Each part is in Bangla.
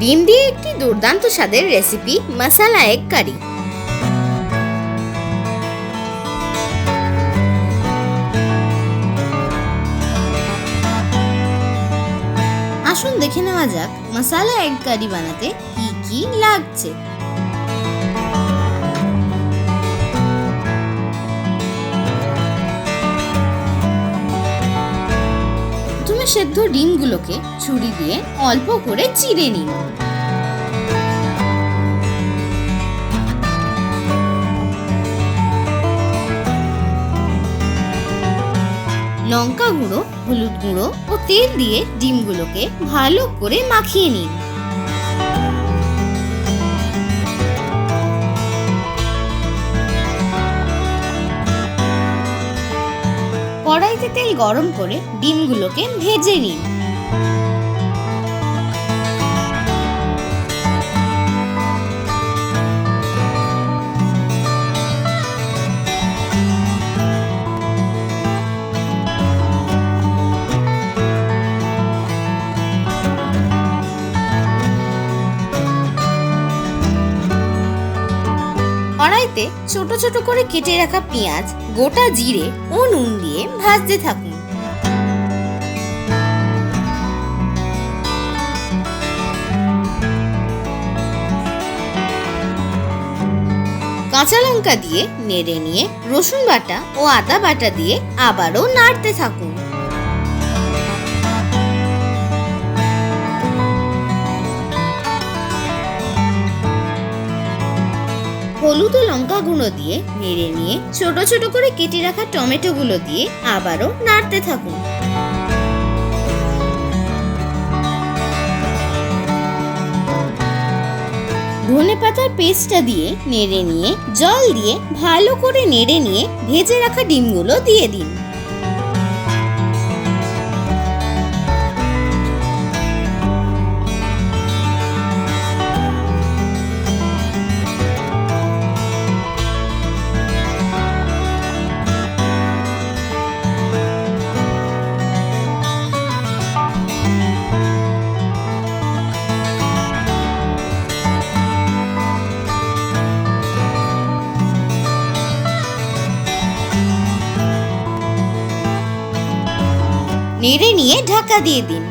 ডিম দিয়ে একটি দুর্দান্ত স্বাদের রেসিপি মশালা এগ কারি। আসুন দেখে নেওয়া যাক মশালা এগ কারি বানাতে কি কি লাগছে। সেদ্ধ ডিমগুলোকে ছুরি দিয়ে অল্প করে চিড়ে নিন। লঙ্কা গুঁড়ো, হলুদ গুঁড়ো ও তেল দিয়ে ডিমগুলোকে ভালো করে মাখিয়ে নিন। তেল গরম করে ডিমগুলোকে ভেজে নিন। কড়াইতে ছোট ছোট করে কেটে রাখা পেঁয়াজ, গোটা জিরে ও নুন দিয়ে ভাজতে থাকুন। কাঁচা লঙ্কা দিয়ে নেড়ে নিয়ে রসুন বাটা ও আদা বাটা দিয়ে আবারও নাড়তে থাকুন। হলুদ ও লঙ্কা গুঁড়ো দিয়ে নেড়ে নিয়ে ছোট ছোট করে কেটে রাখা টমেটো গুলো দিয়ে আবারও নাড়তে থাকুন। ধনে পাতার পেস্টটা দিয়ে নেড়ে নিয়ে জল দিয়ে ভালো করে নেড়ে নিয়ে ভেজে রাখা ডিমগুলো দিয়ে দিন। নেড়ে নিয়ে ঢাকা দিয়ে দিন।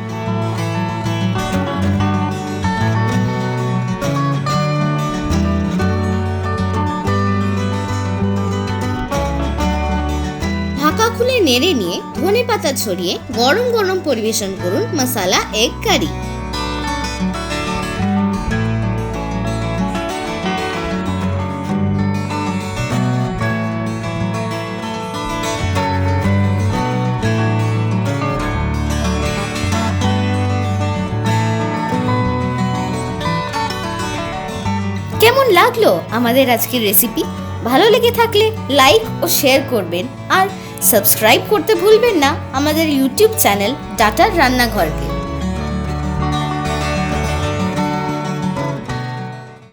ঢাকা খুলে নেড়ে নিয়ে ধনে পাতা ছড়িয়ে গরম গরম পরিবেশন করুন মশালা এগ কারি। কেমন লাগল আমাদের আজকের রেসিপি ভালো লেগে থাকলে লাইক ও শেয়ার করবেন। আর সাবস্ক্রাইব করতে ভুলবেন না আমাদের ইউটিউব চ্যানেল ডাটার রান্নাঘরকে